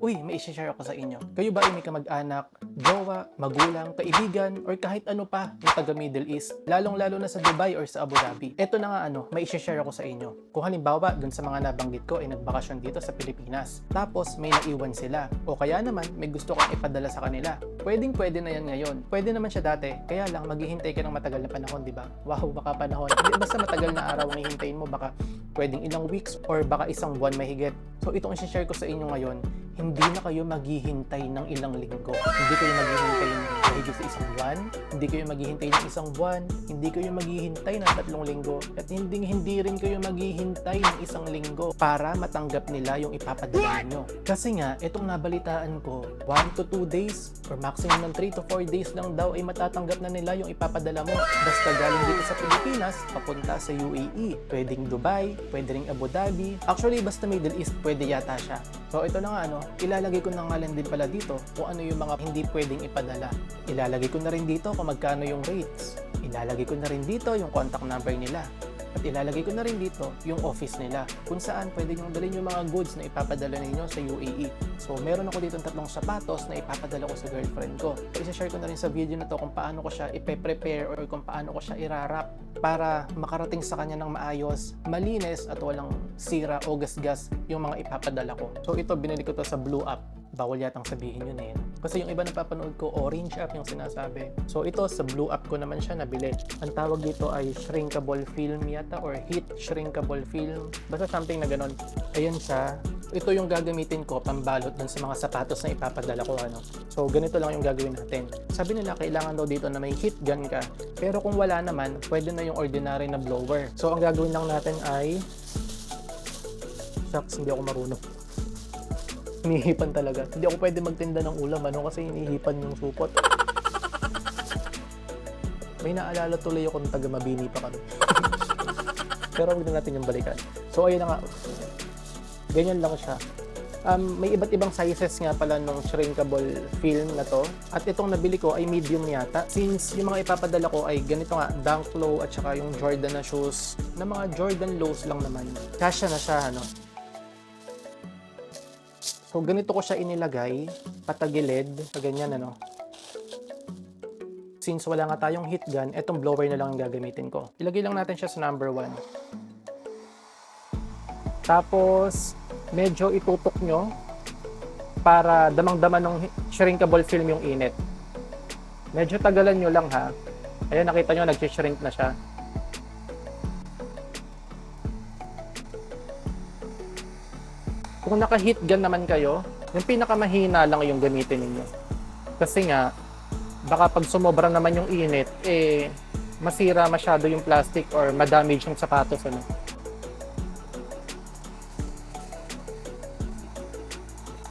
Uy, may share ako sa inyo. Kayo ba ay may kamag-anak, jowa, magulang, kaibigan, or kahit ano pa na taga Middle East, lalong-lalo na sa Dubai or sa Abu Dhabi? Ito na nga ano, may share ako sa inyo. Kung halimbawa, dun sa mga nabanggit ko ay nagbakasyon dito sa Pilipinas. Tapos may naiwan sila. O kaya naman, may gusto kang ipadala sa kanila. Pwedeng pwede na yan ngayon. Pwede naman siya dati, kaya lang maghihintay ka ng matagal na panahon, di ba? Wow, baka panahon. Hindi, basta matagal na araw ang hihintayin mo, baka pwedeng ilang weeks or baka isang buwan mahigit. So itong i-share ko sa inyo ngayon, hindi na kayo maghihintay ng ilang linggo. Hindi kayo maghihintay ng mahigit sa isang buwan, hindi kayo maghihintay ng isang buwan, hindi kayo maghihintay ng tatlong linggo, at hindi hindi rin kayo maghihintay ng isang linggo para matanggap nila yung ipapadala niyo. Kasi nga, itong nabalitaan ko, 1 to 2 days or maximum ng 3 to 4 days lang daw ay matatanggap na nila yung ipapadala mo. Basta galing dito sa Pilipinas, papunta sa UAE. Pwedeng Dubai, pwede ring Abu Dhabi. Actually, basta Middle East, pwede yata siya. So ito na nga ano, ilalagay ko na nga lang din pala dito kung ano yung mga hindi pwedeng ipadala. Ilalagay ko na rin dito kung magkano yung rates. Ilalagay ko na rin dito yung contact number nila. At ilalagay ko na rin dito yung office nila kung saan pwede nyo dalhin yung mga goods na ipapadala ninyo sa UAE. So meron ako dito tatlong sapatos na ipapadala ko sa girlfriend ko. Isa-share ko na rin sa video na to kung paano ko siya ipe-prepare or kung paano ko siya irarap para makarating sa kanya ng maayos, malinis at walang sira o gasgas yung mga ipapadala ko. So ito binili ko to sa Blue App bawal yatang sabihin yun eh. Kasi yung iba na papanood ko, orange app yung sinasabi. So ito, sa blue app ko naman siya nabili. Ang tawag dito ay shrinkable film yata or heat shrinkable film. Basta something na ganon. Ayan siya. Ito yung gagamitin ko pambalot dun sa mga sapatos na ipapadala ko. Ano. So ganito lang yung gagawin natin. Sabi nila kailangan daw dito na may heat gun ka. Pero kung wala naman, pwede na yung ordinary na blower. So ang gagawin lang natin ay Shucks, hindi ako marunong. Hinihipan talaga. Hindi ako pwede magtinda ng ulam ano kasi hinihipan yung supot. May naalala tuloy ako nung taga Mabini pa kami. Pero huwag na natin yung balikan. So ayun na nga. Ganyan lang siya. Um, may iba't ibang sizes nga pala nung shrinkable film na to. At itong nabili ko ay medium yata. Since yung mga ipapadala ko ay ganito nga, Dunk Low at saka yung Jordan na shoes na mga Jordan lows lang naman. Kasya na siya, ano. So, ganito ko siya inilagay, patagilid, sa ganyan, ano. Since wala nga tayong heat gun, etong blower na lang ang gagamitin ko. Ilagay lang natin siya sa number 1. Tapos, medyo itutok nyo para damang-dama ng shrinkable film yung init. Medyo tagalan nyo lang ha. Ayan, nakita nyo, nag-shrink na siya. Kung naka-heat gun naman kayo, yung pinakamahina lang yung gamitin ninyo. Kasi nga, baka pag sumobra naman yung init, eh, masira masyado yung plastic or madamage yung sapatos. Ano.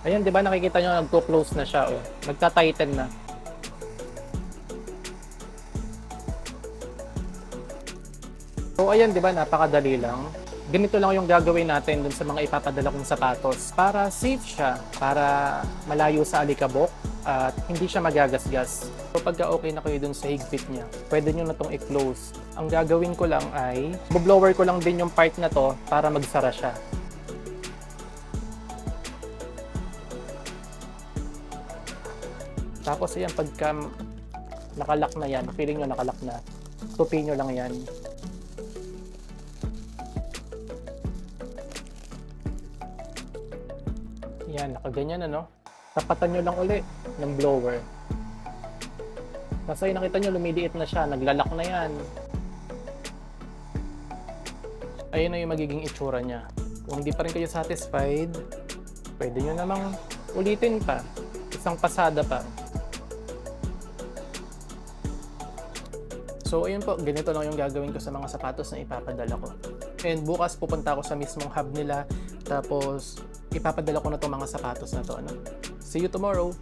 Ayan, di ba nakikita nyo, nagko-close na siya. Oh. Nagta-tighten na. So ayan, di ba, napakadali lang. Ganito lang yung gagawin natin dun sa mga ipapadala kong sapatos para safe siya, para malayo sa alikabok at hindi siya magagasgas. So pagka okay na kayo dun sa higpit niya, pwede nyo na tong i-close. Ang gagawin ko lang ay, blower ko lang din yung part na to para magsara siya. Tapos ayan, pagka nakalock na yan, feeling nyo nakalock na, tupi nyo lang yan. Yan, nakaganyan ano. Tapatan nyo lang uli ng blower. Kasi nakita nyo, lumiliit na siya. Naglalak na yan. Ayun na yung magiging itsura niya. Kung hindi pa rin kayo satisfied, pwede nyo namang ulitin pa. Isang pasada pa. So, ayun po, ganito lang yung gagawin ko sa mga sapatos na ipapadala ko. And bukas pupunta ako sa mismong hub nila. Tapos, ipapadala ko na itong mga sapatos na to. Ano? See you tomorrow!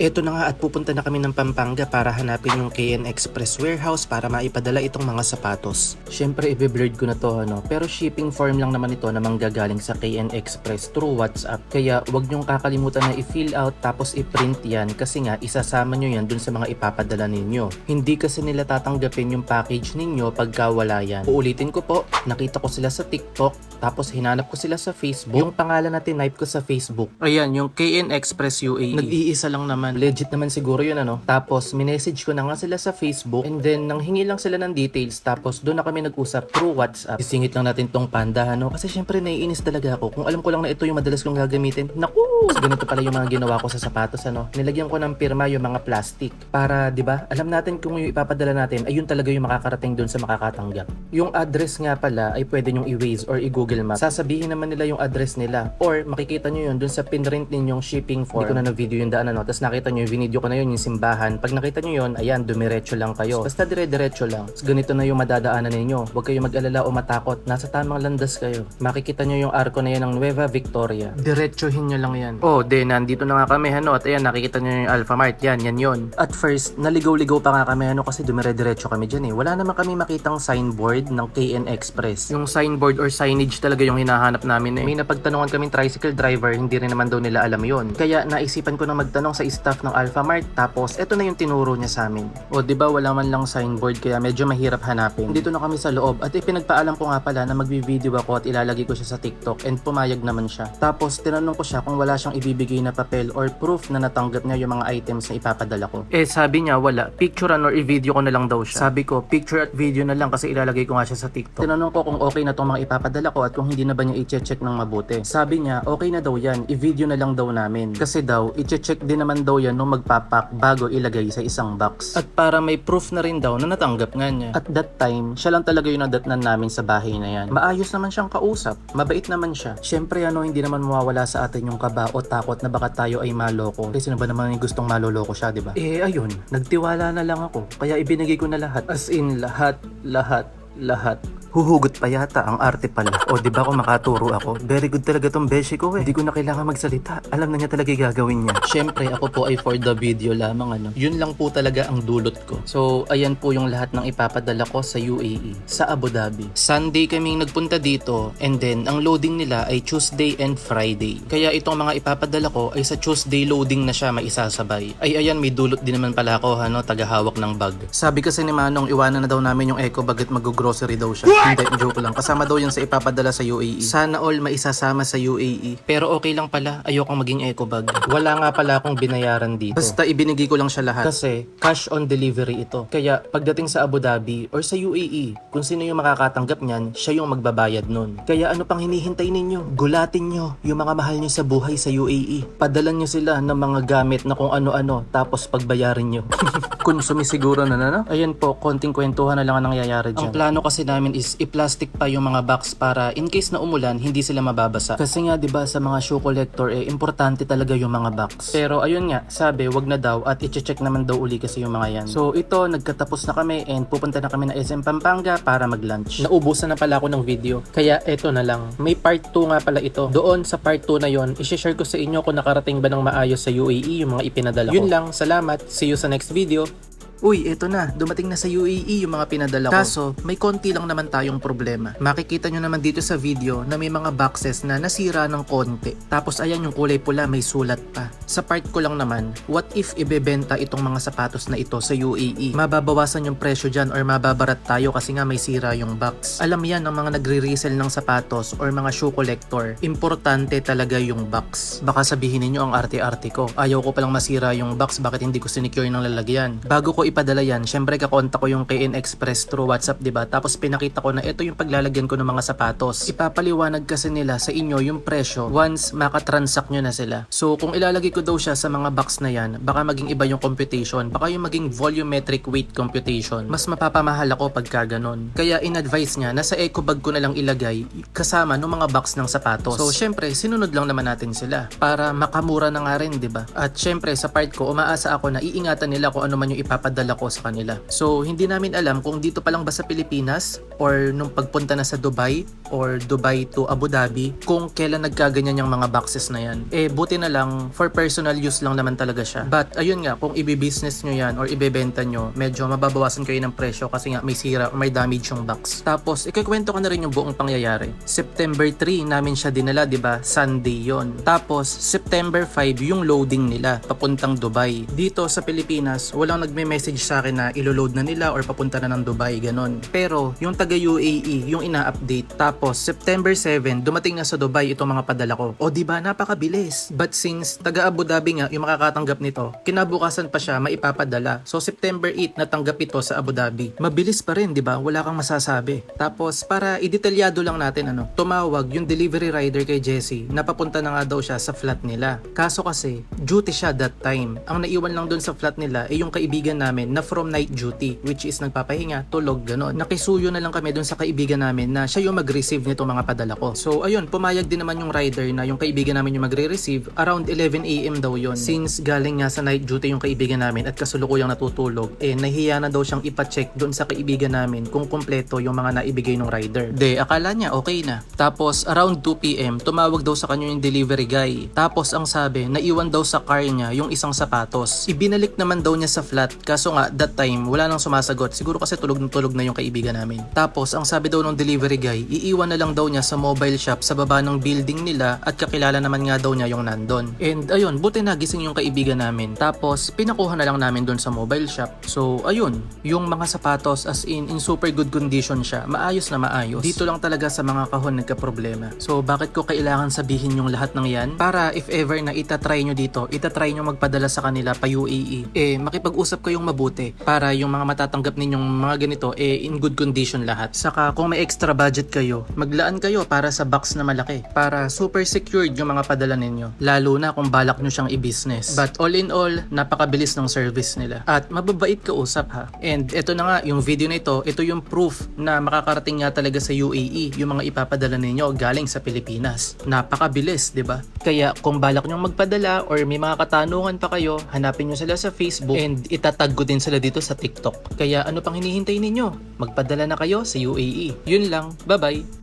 Eto na nga at pupunta na kami ng Pampanga para hanapin yung KN Express warehouse para maipadala itong mga sapatos. Siyempre, i-blurred ko na to ano, pero shipping form lang naman ito na manggagaling sa KN Express through WhatsApp. Kaya wag niyong kakalimutan na i-fill out tapos i-print yan kasi nga isasama nyo yan dun sa mga ipapadala ninyo. Hindi kasi nila tatanggapin yung package ninyo pagka wala yan. Uulitin ko po, nakita ko sila sa TikTok, tapos hinanap ko sila sa Facebook. Yung pangalan na type ko sa Facebook. Ayan, yung KN Express UAE. Nag-iisa lang naman. Legit naman siguro yun ano. Tapos, minessage ko na nga sila sa Facebook and then nanghingi lang sila ng details tapos doon na kami nag-usap through WhatsApp. Isingit lang natin tong panda ano. Kasi syempre naiinis talaga ako. Kung alam ko lang na ito yung madalas kong gagamitin. Naku! Ganito pala yung mga ginawa ko sa sapatos ano. Nilagyan ko ng pirma yung mga plastic. Para, di ba, alam natin kung yung ipapadala natin ay yun talaga yung makakarating doon sa makakatanggap. Yung address nga pala ay pwede nyong i-Waze or i-Google Map. Sasabihin naman nila yung address nila or makikita nyo yun doon sa pinrint ninyong shipping form. Hindi ko na na-video yung daan ano. Tapos nyo yung video ko na yun, yung simbahan. Pag nakita nyo yun, ayan, dumiretso lang kayo. Basta dire-diretso lang. Tapos ganito na yung madadaanan ninyo. Huwag kayong mag-alala o matakot. Nasa tamang landas kayo. Makikita nyo yung arko na yan ng Nueva Victoria. Diretsohin nyo lang yan. Oh, de, nandito na nga kami, ano. At ayan, nakikita nyo yung Alphamart. Yan, yan yon. At first, naligaw-ligaw pa nga kami, ano, kasi dumire-diretso kami dyan eh. Wala naman kami makitang signboard ng KN Express. Yung signboard or signage talaga yung hinahanap namin eh. May napagtanungan kaming tricycle driver, hindi rin naman daw nila alam yon. Kaya naisipan ko na magtanong sa staff ng Alphamart, tapos eto na yung tinuro niya sa amin. O, di ba wala man lang signboard, kaya medyo mahirap hanapin. Dito na kami sa loob, at ipinagpaalam ko nga pala na magbi-video ako at ilalagay ko siya sa TikTok, and pumayag naman siya. Tapos, tinanong ko siya kung wala siyang ibibigay na papel or proof na natanggap niya yung mga items na ipapadala ko. Eh, sabi niya, wala. Picturean or i-video ko na lang daw siya. Sabi ko, picture at video na lang kasi ilalagay ko nga siya sa TikTok. Tinanong ko kung okay na tong mga ipapadala ko at kung hindi na ba niya i-check ng mabuti. Sabi niya, okay na daw yan. I-video na lang daw namin. Kasi daw, i-check din naman daw yan nung magpapak bago ilagay sa isang box. At para may proof na rin daw na natanggap nga niya. At that time, siya lang talaga yung nadatnan namin sa bahay na yan. Maayos naman siyang kausap. Mabait naman siya. Siyempre ano, hindi naman mawawala sa atin yung kaba o takot na baka tayo ay maloko. Kasi sino ba naman yung gustong maloloko siya, di ba? Eh ayun, nagtiwala na lang ako. Kaya ibinigay ko na lahat. As in, lahat, lahat, lahat. Huhugot pa yata ang arte pala. O di ba kung makaturo ako? Very good talaga tong beshi ko eh. Hindi ko na kailangan magsalita. Alam na niya talaga gagawin niya. Siyempre ako po ay for the video lamang ano. Yun lang po talaga ang dulot ko. So ayan po yung lahat ng ipapadala ko sa UAE, sa Abu Dhabi. Sunday kaming nagpunta dito and then ang loading nila ay Tuesday and Friday. Kaya itong mga ipapadala ko ay sa Tuesday loading na siya maisasabay. Ay ayan may dulot din naman pala ako ano, tagahawak ng bag. Sabi kasi ni Manong iwanan na daw namin yung eco bag at mag-grocery daw siya. Hindi, joke lang. Kasama daw yan sa ipapadala sa UAE. Sana all maisasama sa UAE. Pero okay lang pala, ayokong maging eco bag. Wala nga pala akong binayaran dito. Basta ibinigay ko lang siya lahat. Kasi cash on delivery ito. Kaya pagdating sa Abu Dhabi or sa UAE, kung sino yung makakatanggap niyan, siya yung magbabayad nun. Kaya ano pang hinihintay ninyo? Gulatin nyo yung mga mahal nyo sa buhay sa UAE. Padalan nyo sila ng mga gamit na kung ano-ano tapos pagbayarin nyo. Konsumi siguro na na, no? Ayan po, konting kwentuhan na lang ang nangyayari dyan. Ang plano kasi namin is i-plastic pa yung mga box para in case na umulan, hindi sila mababasa. Kasi nga 'di ba sa mga shoe collector eh importante talaga yung mga box. Pero ayun nga, sabi wag na daw at i-check naman daw uli kasi yung mga yan. So ito, nagkatapos na kami and pupunta na kami na SM Pampanga para mag-lunch. Naubusan na pala ako ng video. Kaya eto na lang. May part 2 nga pala ito. Doon sa part 2 na yon, i-share ko sa inyo kung nakarating ba ng maayos sa UAE yung mga ipinadala ko. Yun lang, salamat. See you sa next video. Uy, eto na. Dumating na sa UAE yung mga pinadala ko. Kaso, may konti lang naman tayong problema. Makikita nyo naman dito sa video na may mga boxes na nasira ng konti. Tapos ayan yung kulay pula, may sulat pa. Sa part ko lang naman, what if ibebenta itong mga sapatos na ito sa UAE? Mababawasan yung presyo dyan or mababarat tayo kasi nga may sira yung box. Alam yan ng mga nagre-resell ng sapatos or mga shoe collector. Importante talaga yung box. Baka sabihin ninyo ang arte-arte ko. Ayaw ko palang masira yung box, bakit hindi ko sinecure ng lalagyan? Bago ko ipadala yan, syempre kakonta ko yung KN Express through WhatsApp, 'di ba? Tapos pinakita ko na ito yung paglalagyan ko ng mga sapatos. Ipapaliwanag kasi nila sa inyo yung presyo once makatransact nyo na sila. So kung ilalagay ko daw siya sa mga box na yan, baka maging iba yung computation, baka yung maging volumetric weight computation. Mas mapapamahal ako pagka ganun. Kaya in-advise niya na sa eco bag ko na lang ilagay kasama ng mga box ng sapatos. So syempre, sinunod lang naman natin sila para makamura na nga rin, 'di ba? At syempre sa part ko, umaasa ako na iingatan nila kung ano man yung ipapadala ipapadala ko sa kanila. So, hindi namin alam kung dito pa lang ba sa Pilipinas or nung pagpunta na sa Dubai or Dubai to Abu Dhabi kung kailan nagkaganyan yung mga boxes na yan. Eh, buti na lang, for personal use lang naman talaga siya. But, ayun nga, kung ibi-business nyo yan or ibebenta nyo, medyo mababawasan kayo ng presyo kasi nga may sira or may damage yung box. Tapos, ikikwento ko na rin yung buong pangyayari. September 3 namin siya dinala, di ba? Sunday yon. Tapos, September 5 yung loading nila papuntang Dubai. Dito sa Pilipinas, walang nagme-message sa akin na ilo-load na nila or papunta na ng Dubai, ganon. Pero, yung taga UAE, yung ina-update. Tapos, September 7, dumating na sa Dubai itong mga padala ko. O, di ba? Napakabilis. But since taga Abu Dhabi nga yung makakatanggap nito, kinabukasan pa siya maipapadala. So, September 8 natanggap ito sa Abu Dhabi. Mabilis pa rin, di ba? Wala kang masasabi. Tapos, para idetalyado lang natin, ano, tumawag yung delivery rider kay Jesse na papunta na nga daw siya sa flat nila. Kaso kasi, duty siya that time. Ang naiwan lang doon sa flat nila ay yung kaibigan namin na from night duty, which is nagpapahinga, tulog, ganon. Nakisuyo na lang kami doon sa kaibigan namin na siya yung mag-receive nito mga padala ko. So, ayun, pumayag din naman yung rider na yung kaibigan namin yung magre-receive around 11 a.m. daw yon. Since galing nga sa night duty yung kaibigan namin at kasulukuyang natutulog, eh nahiya na daw siyang ipacheck doon sa kaibigan namin kung kumpleto yung mga naibigay ng rider. De, akala niya okay na. Tapos around 2 p.m. tumawag daw sa kanya yung delivery guy. Tapos ang sabi, naiwan daw sa car niya yung isang sapatos. Ibinalik naman daw niya sa flat. Kaso nga, that time, wala nang sumasagot. Siguro kasi tulog na tulog na yung kaibigan namin. Tapos, ang sabi daw ng delivery guy, iiwan na lang daw niya sa mobile shop sa baba ng building nila at kakilala naman nga daw niya yung nandun. And ayun, buti nagising yung kaibigan namin. Tapos, pinakuha na lang namin doon sa mobile shop. So, ayun, yung mga sapatos as in, in super good condition siya. Maayos na maayos. Dito lang talaga sa mga kahon nagka-problema. So, bakit ko kailangan sabihin yung lahat ng yan? Para if ever na itatry nyo dito, itatry nyo magpadala sa kanila pa UAE, eh, makipag-usap kayong mabuti para yung mga matatanggap ninyong mga ganito, eh, in good condition lahat. Saka, kung may extra budget kayo, maglaan kayo para sa box na malaki. Para super secured yung mga padala ninyo. Lalo na kung balak nyo siyang i-business. But all in all, napakabilis ng service nila. At mababait ka usap ha. And ito na nga, yung video na ito, ito yung proof na makakarating nga talaga sa UAE yung mga ipapadala ninyo galing sa Pilipinas. Napakabilis, di ba? Kaya kung balak nyo magpadala or may mga katanungan pa kayo, hanapin nyo sila sa Facebook and itatag ko din sila dito sa TikTok. Kaya ano pang hinihintay ninyo? Magpadala na kayo sa UAE. Yun lang. Bye-bye!